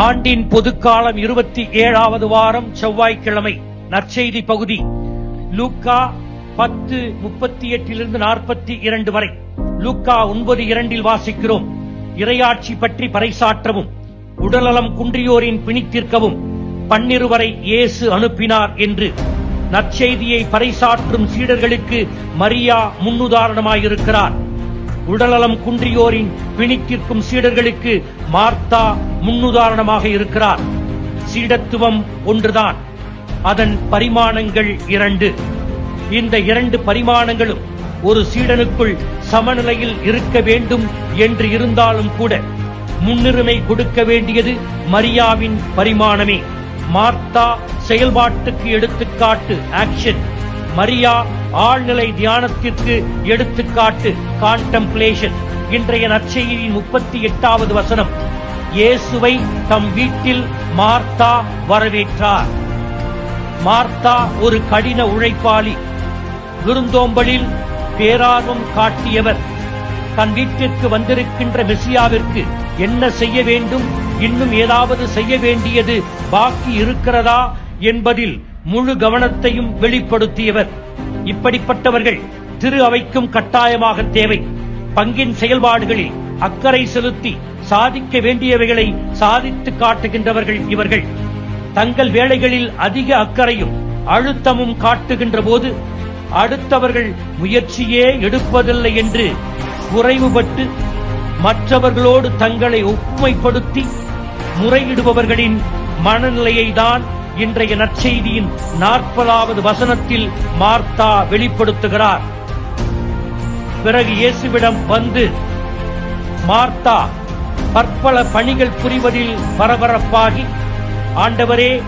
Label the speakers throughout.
Speaker 1: ஆண்டின் பொதுக்காலம் இருபத்தி ஏழாவது வாரம் செவ்வாய்க்கிழமை நற்செய்தி பகுதி. லூக்கா பத்து முப்பத்தி எட்டிலிருந்து நாற்பத்தி இரண்டு வரை. லூக்கா ஒன்பது இரண்டில் வாசிக்கிறோம். இரையாட்சி பற்றி பறைசாற்றவும் உடல்நலம் குன்றியோரின் பிணித்திற்கவும் பன்னிருவரை இயேசு அனுப்பினார் என்று. நற்செய்தியை பறைசாற்றும் சீடர்களுக்கு மரியா முன்னுதாரணமாயிருக்கிறார். உடல்நலம் குன்றியோரின் பிணித்திற்கும் சீடர்களுக்கு மார்த்தா முன்னுதாரணமாக இருக்கிறார். சீடத்துவம் ஒன்றுதான். அதன் பரிமாணங்கள் இரண்டு. இந்த இரண்டு பரிமாணங்களும் ஒரு சீடனுக்குள் சமநிலையில் இருக்க வேண்டும் என்று இருந்தாலும் கூட முன்னுரிமை கொடுக்க வேண்டியது மரியாவின் பரிமாணமே. மார்த்தா செயல்பாட்டுக்கு எடுத்துக்காட்டு ஆக்ஷன் மரியா ஆழ்நிலை தியானத்திற்கு எடுத்துக்காட்டு கான்டம்ப்ளேஷன் இன்றைய நற்செய்தியின் முப்பத்தி எட்டாவது வசனம். இயேசுவை தம் வீட்டில் மார்த்தா வரவேற்றார். மார்த்தா ஒரு கடின உழைப்பாளி. விருந்தோம்பலில் பேரார்வம் காட்டியவர். தன் வீட்டிற்கு வந்திருக்கின்ற மெசியாவிற்கு என்ன செய்ய வேண்டும்? இன்னும் ஏதாவது செய்ய வேண்டியது பாக்கி இருக்கிறதா? என்பதில் முழு கவனத்தையும் வெளிப்படுத்தியவர். இப்படிப்பட்டவர்கள் திரு அவைக்கும் கட்டாயமாக தேவை. பங்கின் செயல்பாடுகளில் அக்கறை செலுத்தி சாதிக்க வேண்டியவைகளை சாதித்து காட்டுகின்றவர்கள் இவர்கள். தங்கள் வேலைகளில் அதிக அக்கறையும் அழுத்தமும் காட்டுகின்ற போது அடுத்தவர்கள் முயற்சியே எடுப்பதில்லை என்று குறைவுபட்டு மற்றவர்களோடு தங்களை ஒப்புமைப்படுத்தி முறையிடுபவர்களின் மனநிலையை தான் இன்றைய நற்செய்தியின் நாற்பதாவது வசனத்தில் மார்த்தா வெளிப்படுத்துகிறார். பிறகு இயேசுவிடம் வந்து மார்த்தா பற்பல பணிகள் புரிவதில் பரபரப்பாகி ஆண்டவரே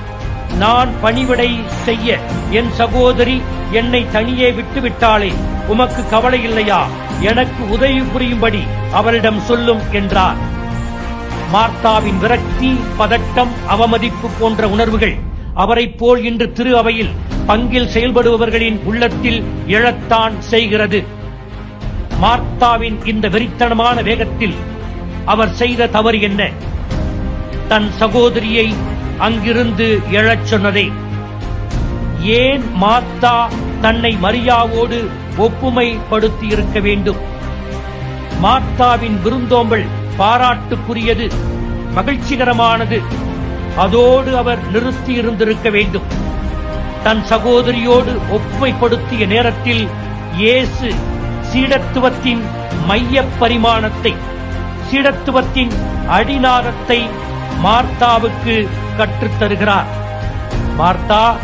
Speaker 1: நான் பணிவிடை செய்ய என் சகோதரி என்னை தனியே விட்டுவிட்டாளே உமக்கு கவலை இல்லையா எனக்கு உதவி புரியும்படி அவரிடம் சொல்லும் என்றார். மார்த்தாவின் விரக்தி பதட்டம் அவமதிப்பு போன்ற உணர்வுகள் அவரைப் போல் இன்று திரு அவையில் பங்கில் செயல்படுபவர்களின் உள்ளத்தில் எழத்தான் செய்கிறது. மார்த்தாவின் இந்த வெறித்தனமான வேகத்தில் அவர் செய்த தவறு என்ன? தன் சகோதரியை அங்கிருந்து எழச் சொன்னதே. ஏன் மாத்தா தன்னை மரியாவோடு ஒப்புமைப்படுத்தி இருக்க வேண்டும்? மாத்தாவின் விருந்தோம்பல் பாராட்டுக்குரியது மகிழ்ச்சிகரமானது. அதோடு அவர் நிறுத்தி இருந்திருக்க வேண்டும். தன் சகோதரியோடு ஒப்புமைப்படுத்திய நேரத்தில் இயேசு சீடத்துவத்தின் மைய பரிமாணத்தை சீடத்துவத்தின் அடிநாதத்தை மார்த்தாவுக்கு கற்றுத் தருகிறார் மார்த்தா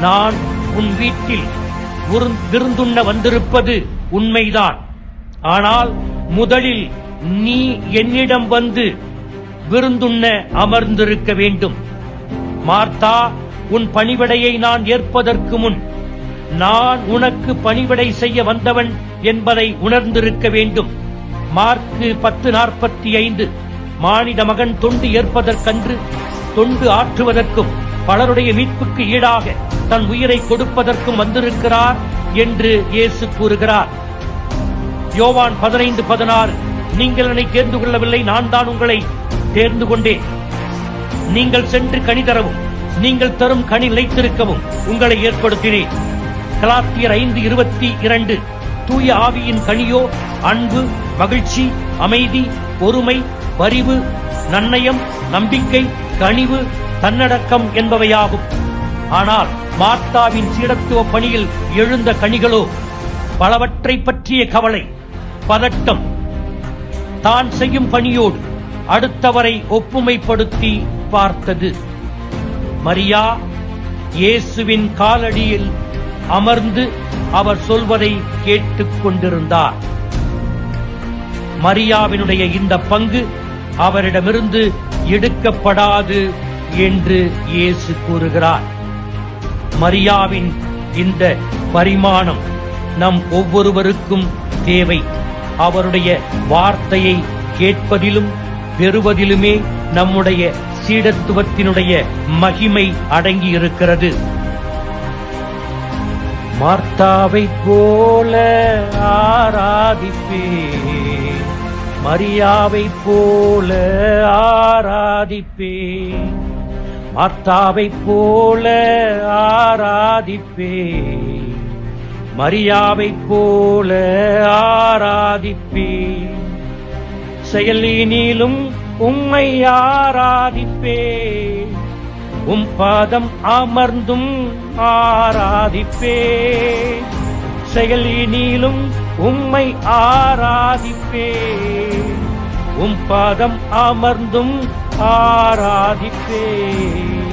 Speaker 1: நான் உன் வீட்டில் உருந்- விருந்துண்ண வந்திருப்பது உண்மைதான். ஆனால் முதலில் நீ என்னிடம் வந்து விருந்துண்ண அமர்ந்திருக்க வேண்டும். மார்த்தா உன் பணிவிடையை நான் ஏற்பதற்கு முன் நான் உனக்கு பணிவிடை செய்ய வந்தவன் என்பதை உணர்ந்திருக்க வேண்டும். மார்க்கு பத்து நாற்பத்தி ஐந்து. மானிட மகன் தொண்டு ஏற்பதற்கன்று தொண்டு ஆற்றுவதற்கும் பலருடைய மீட்புக்கு ஈடாக தன் உயிரை கொடுப்பதற்கும் வந்திருக்கிறார் என்று இயேசு கூறுகிறார். யோவான் பதினைந்து பதினாறு நீங்கள் என்னை தேர்ந்து கொள்ளவில்லை நான் தான் உங்களை தேர்ந்து கொண்டேன். நீங்கள் சென்று கனி தரவும் நீங்கள் தரும் கனி நிலைத்திருக்கவும் உங்களை ஏற்படுத்தினேன். கலாத்தியர் ஐந்து இருபத்தி இரண்டு தூய ஆவியின் கனியோ அன்பு மகிழ்ச்சி அமைதி பொறுமை பரிவு நன்னயம் நம்பிக்கை கனிவு தன்னடக்கம் என்பவையாகும். ஆனால் மார்த்தாவின் சீடத்துவ பணியில் எழுந்த கனிகளோ பலவற்றை பற்றிய கவலை பதட்டம். தான் செய்யும் பணியோடு அடுத்தவரை ஒப்புமைப்படுத்தி பார்த்தது. மரியா இயேசுவின் காலடியில் அமர்ந்து அவர் சொல்வதை கேட்டுக் கொண்டிருந்தார் மரியாவினுடைய இந்த பங்கு அவரிடமிருந்து எடுக்கப்படாது என்று இயேசு கூறுகிறார். மரியாவின் இந்த பரிமாணம் நம் ஒவ்வொருவருக்கும் தேவை. அவருடைய வார்த்தையை கேட்பதிலும் பெறுவதிலுமே நம்முடைய சீடத்துவத்தினுடைய மகிமை அடங்கி இருக்கிறது மார்த்தாவை போல ஆராதிப்பேன். மரியாவை போல ஆராதிப்பேன். மார்த்தாவைப் போல ஆராதிப்பேன். மரியாவை போல ஆராதிப்பேன். செயலினிலும் உம்மை ஆராதிப்பேன். உம் பாதம் அமர்ந்தும் ஆராதிப்பேன் செயலினிலும் உம்மை ஆராதிப்பே. உம் பாதம் அமர்ந்தும் ஆராதிப்பேன்